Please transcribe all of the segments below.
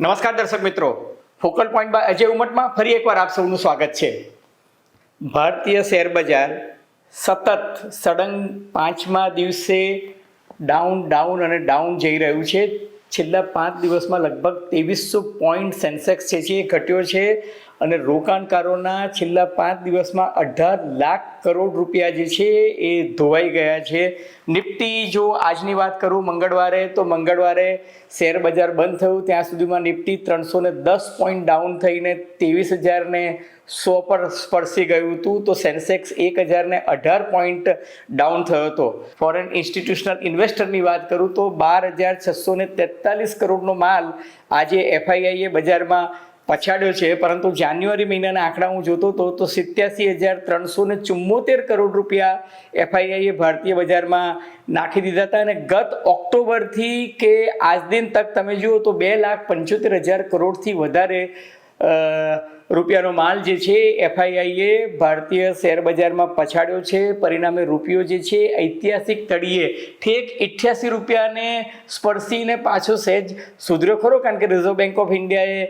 નમસ્કાર દર્શક મિત્રો. ફોકલ પોઈન્ટ બાય અજય ઉમટમાં ફરી એકવાર આપ સૌનું સ્વાગત છે. ભારતીય શેર બજાર સતત સડંગ પાંચમા દિવસે ડાઉન ડાઉન અને ડાઉન જઈ રહ્યું છે. છેલ્લા પાંચ દિવસમાં લગભગ ત્રેવીસો પોઈન્ટ સેન્સેક્સ છે જે ઘટ્યો છે અને રોકાણકારોના છેલ્લા પાંચ દિવસમાં અઢાર લાખ કરોડ રૂપિયા જે છે એ ધોવાઈ ગયા છે. નિફ્ટી, જો આજની વાત કરું મંગળવારે, તો મંગળવારે શેર બજાર બંધ થયું. ત્યાં સુધીમાં નિફ્ટી ત્રણસો ને દસ પોઈન્ટ ડાઉન થઈને ત્રેવીસ હજારને સો પર સ્પર્શી ગયું હતું તો સેન્સેક્સ એક હજારને અઢાર પોઈન્ટ ડાઉન થયો હતો. ફોરેન ઇન્સ્ટિટ્યુશનલ ઇન્વેસ્ટરની વાત કરું તો બાર હજાર છસો ને તેતાલીસ કરોડનો માલ આજે એફઆઈઆઈએ બજારમાં પછાડ્યો છે, પરંતુ જાન્યુઆરી મહિનાના આંકડા હું જોતો હતો તો સિત્યાસી હજાર ત્રણસો ને ચુમ્મોતેર કરોડ રૂપિયા એફઆઈઆઈએ ભારતીય બજારમાં નાખી દીધા હતા અને ગત ઓક્ટોબરથી કે આજ દિન તક તમે જુઓ તો બે લાખ પંચોતેર હજાર કરોડથી વધારે રૂપિયાનો માલ જે છે એફઆઈઆઈએ ભારતીય શેર બજારમાં પછાડ્યો છે. પરિણામે રૂપિયો જે છે ઐતિહાસિક તળિયે ઠેક અઠ્યાસી રૂપિયાને સ્પર્શીને પાછો સહેજ સુધર્યો ખરો, કારણ કે રિઝર્વ બેંક ઓફ ઇન્ડિયાએ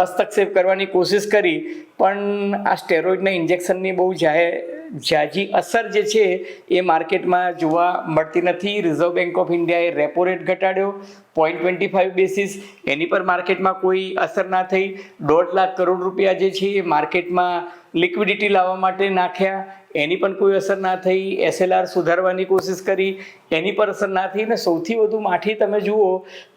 હસ્તક્ષેપ કરવાની કોશિશ કરી. પણ આ સ્ટેરોઇડના ઇન્જેક્શનની બહુ જાહેર ઝાઝી અસર જે છે એ માર્કેટમાં જોવા મળતી નથી. રિઝર્વ બેંક ઓફ ઇન્ડિયાએ રેપો રેટ ઘટાડ્યો. પોઈન્ટ ટ્વેન્ટી ફાઇવ બેસીસ એની પર માર્કેટમાં કોઈ અસર ના થઈ. દોઢ લાખ કરોડ રૂપિયા જે છે એ માર્કેટમાં લિક્વિડિટી લાવવા માટે નાખ્યા. એની પણ કોઈ અસર ના થઈ એસએલઆર સુધારવાની કોશિશ કરી, એની પર અસર ના થઈ ને સૌથી વધુ માઠી તમે જુઓ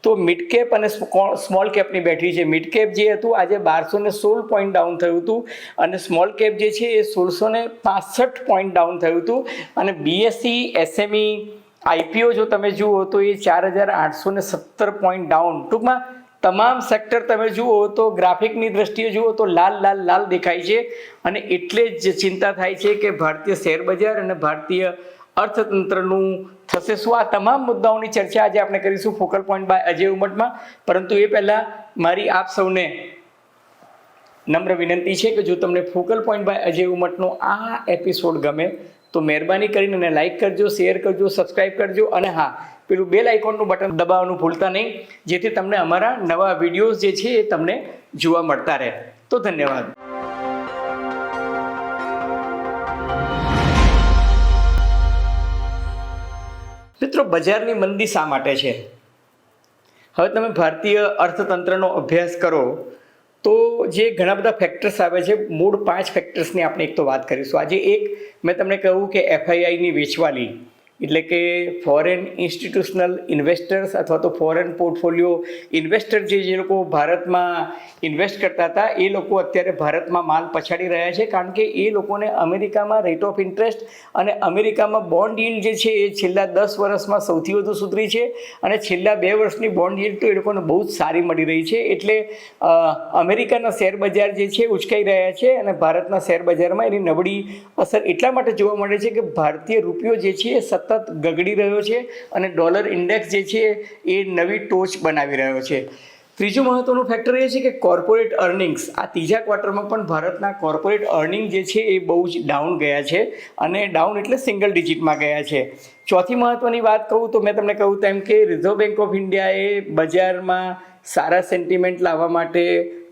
તો મિડ કેપ અને સ્મોલ કેપની બેઠી છે. મિડ કેપ જે હતું, આજે બારસો ને સોળ પોઈન્ટ ડાઉન થયું હતું અને સ્મોલ કેપ જે છે, એ સોળસો ને પાસઠ પોઈન્ટ ડાઉન થયું હતું અને બીએસસી એસએમઈ આઈપીઓ જો તમે જુઓ તો એ ચાર હજાર આઠસો ને સત્તર પોઈન્ટ ડાઉન ટૂંકમાં તમામ સેક્ટર તમે જુઓ તો ગ્રાફિકની દ્રષ્ટિએ જુઓ તો લાલ લાલ લાલ દેખાય છે. અને એટલે જ ચિંતા થાય છે કે ભારતીય શેર બજાર અને ભારતીય અર્થતંત્રનું થશે શું? આ તમામ મુદ્દાઓની ચર્ચા આજે આપણે કરીશું ફોકલ પોઈન્ટ બાય અજય ઉમટમાં. પરંતુ એ પહેલાં મારી આપ સૌને નમ્ર વિનંતી છે કે જો તમને ફોકલ પોઈન્ટ બાય અજય ઉમટનો આ એપિસોડ ગમે તો મહેરબાની કરીને એને લાઈક કરજો શેર કરજો સબસ્ક્રાઈબ કરજો અને હા, પેલું બેલ આઇકોનનું બટન દબાવવાનું ભૂલતા નહીં, જેથી તમને અમારા નવા વિડીયોઝ જે છે એ તમને જોવા મળતા રહે. તો ધન્યવાદ. મિત્રો, બજારની મંદી શા માટે છે? હવે તમે ભારતીય અર્થતંત્રનો અભ્યાસ કરો તો જે ઘણા બધા ફેક્ટર્સ આવે છે, મૂળ પાંચ ફેક્ટર્સની આપણે એક તો વાત કરીશું. આજે એક મેં તમને કહ્યું કે એફઆઈઆઈની વેચવાલી. એટલે કે ફોરેન ઇન્સ્ટિટ્યુશનલ ઇન્વેસ્ટર્સ અથવા તો ફોરેન પોર્ટફોલિયો ઇન્વેસ્ટર જે જે લોકો ભારતમાં ઇન્વેસ્ટ કરતા હતા, એ લોકો અત્યારે ભારતમાં માલ પછાડી રહ્યા છે. કારણ કે એ લોકોને અમેરિકામાં રેટ ઓફ ઇન્ટરેસ્ટ અને અમેરિકામાં બોન્ડ યીલ્ડ જે છે, એ છેલ્લા દસ વર્ષમાં સૌથી વધુ સુધરી છે અને છેલ્લા બે વર્ષની બોન્ડ યીલ્ડ તો એ લોકોને બહુ જ સારી મળી રહી છે. એટલે અમેરિકાના શેર બજાર જે છે, ઉચકાઈ રહ્યા છે અને ભારતના શેર બજારમાં એની નબળી અસર એટલા માટે જોવા મળે છે કે ભારતીય રૂપિયો જે છે, એ સતત ગગડી રહ્યો છે અને ડોલર ઇન્ડેક્સ જે છે એ નવી ટોચ બનાવી રહ્યો છે. ત્રીજું મહત્વનું ફેક્ટર એ છે કે કોર્પોરેટ અર્નિંગ્સ આ ત્રીજા ક્વાર્ટરમાં પણ ભારતના કોર્પોરેટ અર્નિંગ જે છે એ બહુ જ ડાઉન ગયા છે અને ડાઉન એટલે સિંગલ ડિજિટમાં ગયા છે. ચોથી મહત્વની વાત કહું તો મેં તમને કહ્યું તેમ કે રિઝર્વ બેંક ઓફ ઇન્ડિયાએ બજારમાં સારા સેન્ટિમેન્ટ લાવવા માટે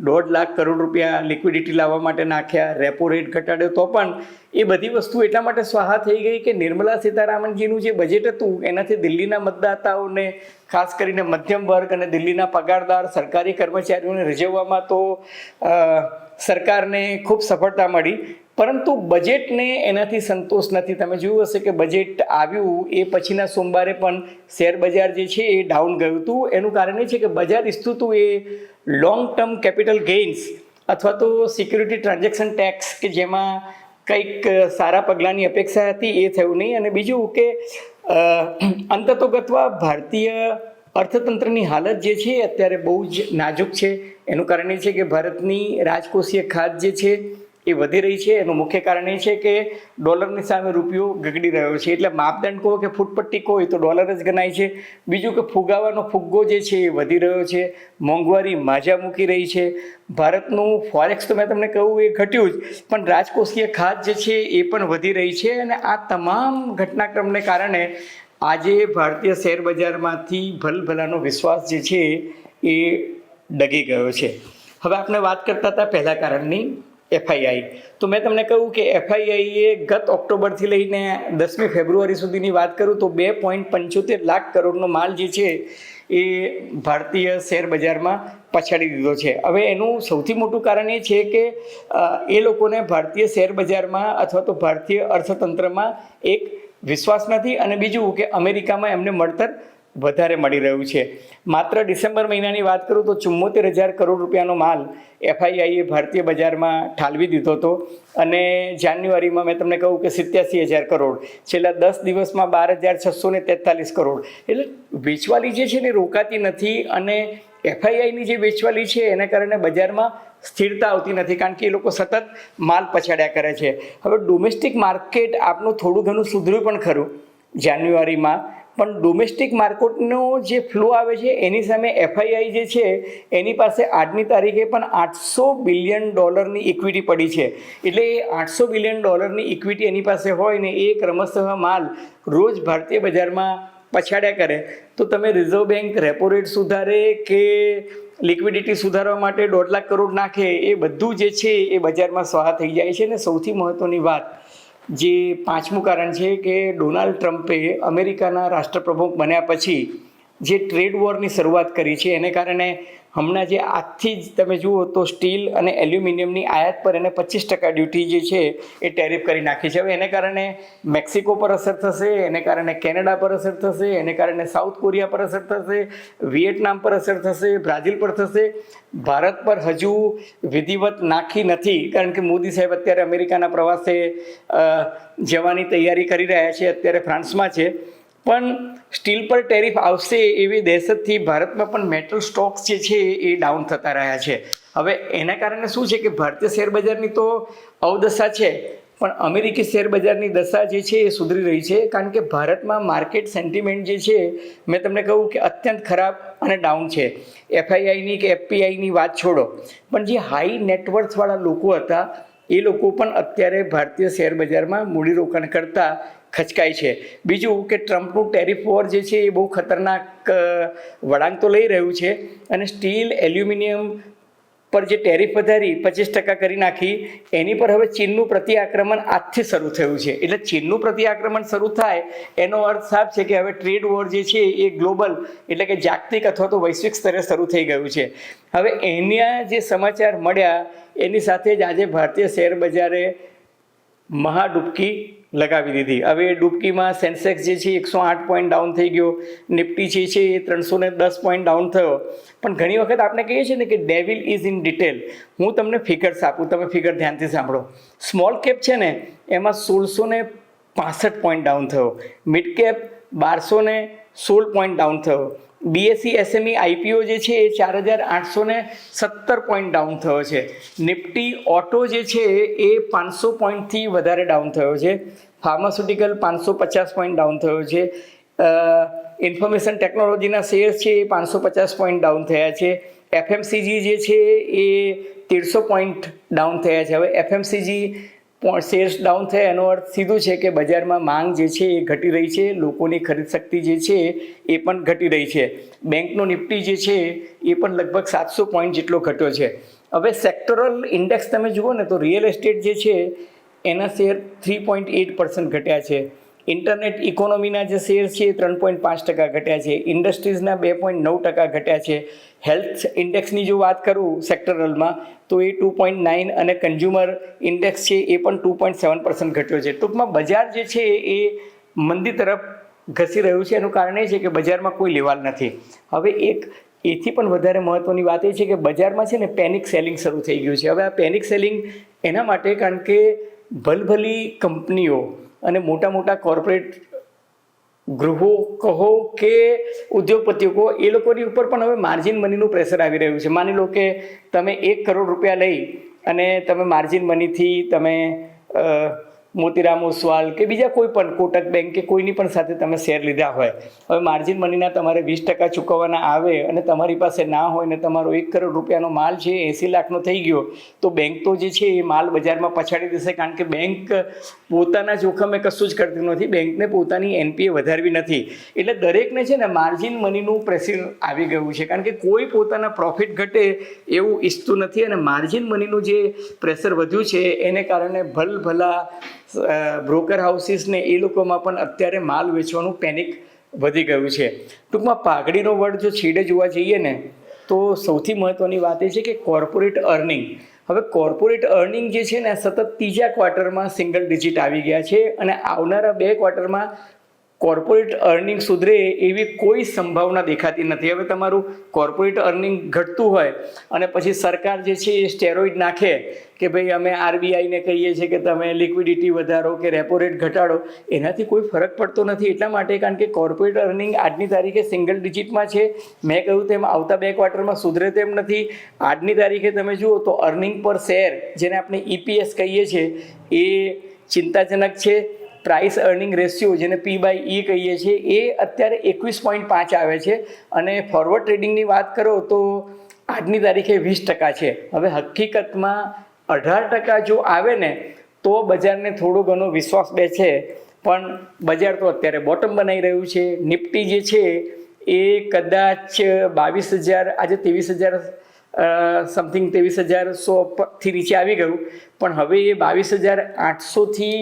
દોઢ લાખ કરોડ રૂપિયા લિક્વિડિટી લાવવા માટે નાખ્યા રેપો રેટ ઘટાડ્યો, તો પણ એ બધી વસ્તુ એટલા માટે સ્વાહા થઈ ગઈ કે નિર્મલા સીતારામનજીનું જે બજેટ હતું, એનાથી દિલ્હીના મતદાતાઓને, ખાસ કરીને મધ્યમ વર્ગ અને દિલ્હીના પગારદાર સરકારી કર્મચારીઓને રીઝવવામાં તો સરકારને ખૂબ સફળતા મળી. પરંતુ બજેટને એનાથી સંતોષ નથી. તમે જોયું હશે કે બજેટ આવ્યું એ પછીના સોમવારે પણ શેર બજાર જે છે એ ડાઉન ગયું હતું. એનું કારણ એ છે કે બજાર ઈચ્છતું હતું એ લોંગ ટર્મ કેપિટલ ગેઇન્સ અથવા તો સિક્યુરિટી ટ્રાન્ઝેક્શન ટેક્સ કે જેમાં કંઈક સારા પગલાંની અપેક્ષા હતી એ થયું નહીં. અને બીજું કે અંતતોગતવા ભારતીય અર્થતંત્રની હાલત જે છે અત્યારે બહુ જ નાજુક છે. એનું કારણ એ છે કે ભારતની રાજકોષીય ખાત જે છે એ વધી રહી છે. એનું મુખ્ય કારણ એ છે કે ડોલરની સામે રૂપિયો ગગડી રહ્યો છે. એટલે માપદંડ કહો કે ફૂટપટ્ટી કહો તો ડોલર જ ગણાય છે. બીજું કે ફુગાવાનો ફુગ્ગો જે છે એ વધી રહ્યો છે. મોંઘવારી માજા મૂકી રહી છે. ભારતનું ફોરેક્સ તો મેં તમને કહ્યું એ ઘટ્યું જ. પણ રાજકોષીય ખાત જે છે એ પણ વધી રહી છે અને આ તમામ ઘટનાક્રમને કારણે આજે ભારતીય શેર બજારમાંથી ભલભલાનો વિશ્વાસ જે છે એ ડગી ગયો છે. હવે આપણે વાત કરતા હતા પહેલા કારણની. એફઆઈઆઈ તો મેં તમને કહ્યું કે એફઆઈઆઈએ ગત ઓક્ટોબરથી લઈને દસમી ફેબ્રુઆરી સુધીની વાત કરું તો બે પોઈન્ટ પંચોતેર લાખ કરોડનો માલ જે છે એ ભારતીય શેર બજારમાં પછાડી દીધો છે. હવે એનું સૌથી મોટું કારણ એ છે કે એ લોકોને ભારતીય શેર બજારમાં અથવા તો ભારતીય અર્થતંત્રમાં એક વિશ્વાસ નથી અને બીજું કે અમેરિકામાં એમને મળતર વધારે મળી રહ્યું છે. માત્ર ડિસેમ્બર મહિનાની વાત કરું તો ચુમ્મોતેર હજાર કરોડ રૂપિયાનો માલ એફઆઈઆઈએ ભારતીય બજારમાં ઠાલવી દીધો હતો અને જાન્યુઆરીમાં મેં તમને કહું કે સિત્યાસી હજાર કરોડ, છેલ્લા દસ દિવસમાં બાર હજાર છસો ને તેતાલીસ કરોડ. એટલે વેચવાલી જે છે ને રોકાતી નથી અને એફઆઈઆઈની જે વેચવાલી છે એના કારણે બજારમાં સ્થિરતા આવતી નથી કારણ કે એ લોકો સતત માલ પછાડ્યા કરે છે. હવે ડોમેસ્ટિક માર્કેટ આપનું થોડું ઘણું સુધર્યું પણ ખરું. જાન્યુઆરીમાં પણ ડોમેસ્ટિક માર્કેટનો જે ફ્લો આવે છે, એની સામે એફઆઈઆઈ જે છે, એની પાસે આજની તારીખે પણ આઠસો બિલિયન ડોલરની ઇક્વિટી પડી છે. એટલે એ આઠસો બિલિયન ડોલરની ઇક્વિટી એની પાસે હોય ને, એ ક્રમશઃ માલ રોજ ભારતીય બજારમાં પછાડ્યા કરે. તો તમે રિઝર્વ બેંક રેપો રેટ સુધારે કે લિક્વિડિટી સુધારવા માટે દોઢ લાખ કરોડ નાખે, એ બધું જે છે એ બજારમાં સ્વાહા થઈ જાય છે ને, સૌથી મહત્ત્વની વાત. જે પાંચમું કારણ છે કે ડોનાલ્ડ ટ્રમ્પે અમેરિકાના રાષ્ટ્રપ્રમુખ બન્યા પછી જે ટ્રેડ વોરની શરૂઆત કરી છે, એને કારણે હમણાં જે આજથી જ તમે જુઓ તો સ્ટીલ અને એલ્યુમિનિયમની આયાત પર એને પચીસ ટકા ડ્યુટી જે છે એ ટેરિફ કરી નાખી છે. હવે એને કારણે મેક્સિકો પર અસર થશે, એને કારણે કેનેડા પર અસર થશે, એને કારણે સાઉથ કોરિયા પર અસર થશે વિયેટનામ પર અસર થશે, બ્રાઝિલ પર થશે. ભારત પર હજુ વિધિવત નાખી નથી, કારણ કે મોદી સાહેબ અત્યારે અમેરિકાના પ્રવાસે જવાની તૈયારી કરી રહ્યા છે, અત્યારે ફ્રાન્સમાં છે. પણ સ્ટીલ પર ટેરિફ આવશે એવી દહેશતથી ભારતમાં પણ મેટલ સ્ટોક્સ જે છે એ ડાઉન થતા રહ્યા છે. હવે એના કારણે શું છે કે ભારતીય શેર બજારની તો અવદશા છે, પણ અમેરિકી શેર બજારની દશા જે છે એ સુધરી રહી છે, કારણ કે ભારતમાં માર્કેટ સેન્ટિમેન્ટ જે છે, મેં તમને કહું કે અત્યંત ખરાબ અને ડાઉન છે. એફઆઈઆઈની કે એફપીઆઈની વાત છોડો. પણ જે હાઈ નેટવર્થવાળા લોકો હતા, એ લોકો પણ અત્યારે ભારતીય શેર બજારમાં મૂડીરોકાણ કરતા ખચકાય છે. બીજું કે ટ્રમ્પનું ટેરિફ વોર જે છે એ બહુ ખતરનાક વળાંક તો લઈ રહ્યું છે અને સ્ટીલ, એલ્યુમિનિયમ પર જે ટેરિફ વધારી, પચીસ ટકા કરી નાખી, એની પર હવે ચીનનું પ્રતિ આક્રમણ આજથી શરૂ થયું છે. એટલે ચીનનું પ્રતિ આક્રમણ શરૂ થાય, એનો અર્થ સાફ છે કે હવે ટ્રેડ વોર જે છે એ ગ્લોબલ, એટલે કે જાગતિક અથવા તો વૈશ્વિક સ્તરે શરૂ થઈ ગયું છે. હવે એના જે સમાચાર મળ્યા, એની સાથે જ આજે ભારતીય શેર બજારે મહા ડૂબકી લગાવી દીધી. હવે ડૂબકીમાં સેન્સેક્સ જે છે એકસો આઠ પોઈન્ટ ડાઉન થઈ ગયો. નિફ્ટી જે છે એ ત્રણસો ને દસ પોઈન્ટ ડાઉન થયો. પણ ઘણી વખત આપણે કહીએ છીએ ને કે ડેવિલ ઇઝ ઇન ડિટેલ હું તમને ફિગર્સ આપું. તમે ફિગર ધ્યાનથી સાંભળો. સ્મોલ કેપ છે ને, એમાં સોળસો ને પાસઠ પોઈન્ટ ડાઉન થયો. મિડ કેપ બારસો ને સોળ પોઈન્ટ ડાઉન થયો. બીએસસી, એસએમઈ, આઈપીઓ જે છે એ ચાર હજાર આઠસો સત્તર પોઈન્ટ ડાઉન થયો છે. નિફ્ટી, ઓટો જે છે એ પાંચસો પોઈન્ટથી વધારે ડાઉન થયો છે. ફાર્માસ્યુટિકલ પાંચસો પચાસ પોઈન્ટ ડાઉન થયો છે. ઇન્ફોર્મેશન ટેકનોલોજીના શેર્સ છે એ પાંચસો પચાસ પોઈન્ટ ડાઉન થયા છે. એફએમસીજી જે છે એ તેરસો પોઈન્ટ ડાઉન થયા છે. હવે એફએમસીજી શેર્સ ડાઉન થયા, એનો અર્થ સીધો છે કે બજારમાં માંગ જે છે એ ઘટી રહી છે, લોકોની ખરીદ શક્તિ જે છે એ પણ ઘટી રહી છે. બેંકનો નિફ્ટી જે છે એ પણ લગભગ સાતસો પોઈન્ટ જેટલો ઘટ્યો છે. હવે સેક્ટરલ ઇન્ડેક્સ તમે જુઓ ને તો રિયલ એસ્ટેટ જે છે એના share three point eight percent ઘટ્યા છે. ઇન્ટરનેટ ઇકોનોમીના જે શેર છે એ ત્રણ પોઈન્ટ પાંચ ટકા ઘટ્યા છે. ઇન્ડસ્ટ્રીઝના બે પોઈન્ટ નવ ટકા ઘટ્યા છે. હેલ્થ ઇન્ડેક્સની જો વાત કરું સેક્ટરલમાં તો એ ટુ પોઈન્ટ નાઇન અને કન્ઝ્યુમર ઇન્ડેક્સ છે એ પણ ટુ પોઈન્ટ સેવન પર્સન્ટ ઘટ્યો છે. ટૂંકમાં બજાર જે છે એ મંદી તરફ ઘસી રહ્યું છે. એનું કારણ એ છે કે બજારમાં કોઈ લેવાલ નથી. હવે એક એથી પણ વધારે મહત્ત્વની વાત એ છે કે બજારમાં છે ને પેનિક સેલિંગ શરૂ થઈ ગયું છે. હવે આ પેનિક સેલિંગ એના માટે કારણ કે ભલભલી કંપનીઓ અને મોટા મોટા કોર્પોરેટ ગૃહો કહો કે ઉદ્યોગપતિઓ કહો, એ લોકોની ઉપર પણ હવે માર્જિન મનીનું પ્રેશર આવી રહ્યું છે. માની લો કે તમે એક કરોડ રૂપિયા લઈ અને તમે માર્જિન મનીથી તમે મોતીરામ ઓસવાલ કે બીજા કોઈ પણ કોટક બેંક કે કોઈની પણ સાથે તમે શેર લીધા હોય, હવે માર્જિન મનીના તમારે વીસ ટકા ચૂકવવાના આવે અને તમારી પાસે ના હોય ને તમારો એક કરોડ રૂપિયાનો માલ છે એંસી લાખનો થઈ ગયો, તો બેંક તો જે છે, એ માલ બજારમાં પછાડી દેશે કારણ કે બેંક પોતાના જોખમે કશું જ કરતી નથી, બેંકને પોતાની એનપીએ વધારવી નથી. એટલે દરેકને છે ને માર્જિન મનીનું પ્રેસર આવી ગયું છે કારણ કે કોઈ પોતાના પ્રોફિટ ઘટે એવું ઈચ્છતું નથી અને માર્જિન મનીનું જે પ્રેશર વધ્યું છે, એને કારણે ભલભલા બ્રોકર હાઉસીસને એ લોકોમાં પણ અત્યારે માલ વેચવાનું પેનિક વધી ગયું છે. ટૂંકમાં પાઘડીનો વર્ડ જો છેડે જોવા જઈએ ને, તો સૌથી મહત્ત્વની વાત એ છે કે કોર્પોરેટ અર્નિંગ હવે કોર્પોરેટ અર્નિંગ જે છે ને, સતત ત્રીજા ક્વાર્ટરમાં સિંગલ ડિજિટ આવી ગયા છે અને આવનારા બે ક્વાર્ટરમાં કોર્પોરેટ અર્નિંગ સુધરે એવી કોઈ સંભાવના દેખાતી નથી. હવે તમારું કોર્પોરેટ અર્નિંગ ઘટતું હોય અને પછી સરકાર જે છે એ સ્ટેરોઇડ નાખે કે ભાઈ અમે આરબીઆઈને કહીએ છીએ કે તમે લિક્વિડિટી વધારો કે રેપો રેટ ઘટાડો, એનાથી કોઈ ફરક પડતો નથી. એટલા માટે કારણ કે કોર્પોરેટ અર્નિંગ આજની તારીખે સિંગલ ડિજિટમાં છે. મેં કહ્યું તેમ આવતા બે ક્વાર્ટરમાં સુધરે તેમ નથી. આજની તારીખે તમે જુઓ તો અર્નિંગ પર શેર, જેને આપણે ઈપીએસ કહીએ છીએ, એ ચિંતાજનક છે. પ્રાઇસ અર્નિંગ રેશિયો જેને પી બાય ઈ કહીએ છીએ, એ અત્યારે એકવીસ પોઈન્ટ પાંચ આવે છે. અને ફોરવર્ડ ટ્રેડિંગની વાત કરો તો આજની તારીખે વીસ ટકા છે. હવે હકીકતમાં અઢાર ટકા જો આવે ને, તો બજારને થોડો ઘણો વિશ્વાસ બે છે પણ બજાર તો અત્યારે બોટમ બનાવી રહ્યું છે. નિફ્ટી જે છે, એ કદાચ બાવીસ હજાર, આજે ત્રેવીસ હજાર સમથિંગ ત્રેવીસ હજાર સોથી નીચે આવી ગયું. પણ હવે એ બાવીસ હજાર આઠસોથી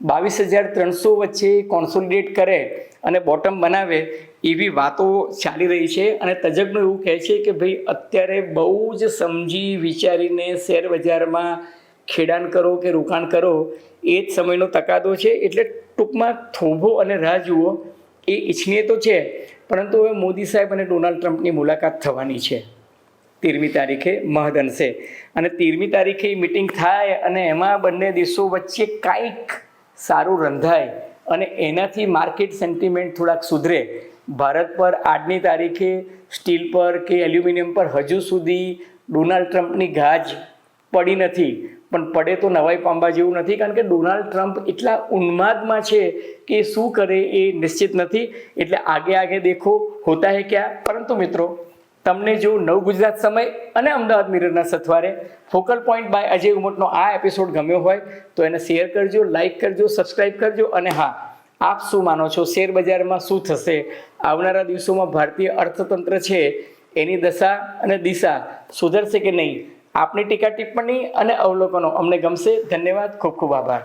બાવીસ હજાર ત્રણસો વચ્ચે કોન્સોલિડેટ કરે અને બોટમ બનાવે એવી વાતો ચાલી રહી છે. અને તજજ્ઞો એવું કહે છે કે ભાઈ, અત્યારે બહુ જ સમજી વિચારીને શેર બજારમાં ખેડાણ કરો કે રોકાણ કરો, એ જ સમયનો તકાદો છે. એટલે ટૂંકમાં થોભો અને રાહ જુઓ, એ ઈચ્છનીય તો છે, પરંતુ હવે મોદી સાહેબ અને ડોનાલ્ડ ટ્રમ્પની મુલાકાત થવાની છે. તેરમી તારીખે મહદ અંશે અને તેરમી તારીખે મિટિંગ થાય અને એમાં બંને દેશો વચ્ચે કાંઈક સારું રંધાય અને એનાથી માર્કેટ સેન્ટિમેન્ટ થોડાક સુધરે. ભારત પર આજની તારીખે સ્ટીલ પર કે એલ્યુમિનિયમ પર હજુ સુધી ડોનાલ્ડ ટ્રમ્પની ગાજ પડી નથી. પણ પડે તો નવાઈ પામવા જેવું નથી, કારણ કે ડોનાલ્ડ ટ્રમ્પ એટલા ઉન્માદમાં છે કે શું કરે એ નિશ્ચિત નથી. એટલે આગે આગે દેખો, હોતા હે ક્યાં? પરંતુ મિત્રો તમને જો નવ ગુજરાત સમય અને અમદાવાદ મિરરના સથવારે ફોકલ પોઈન્ટ બાય અજય ઉમટનો આ એપિસોડ ગમ્યો હોય, તો એને શેર કરજો લાઇક કરજો સબસ્ક્રાઇબ કરજો અને હા, આપ શું માનો છો? શેર બજારમાં શું થશે? આવનારા દિવસોમાં ભારતીય અર્થતંત્ર છે એની દશા અને દિશા સુધરશે કે નહીં? આપની ટીકા ટિપ્પણી અને અવલોકનો અમને ગમશે. ધન્યવાદ, ખૂબ ખૂબ આભાર.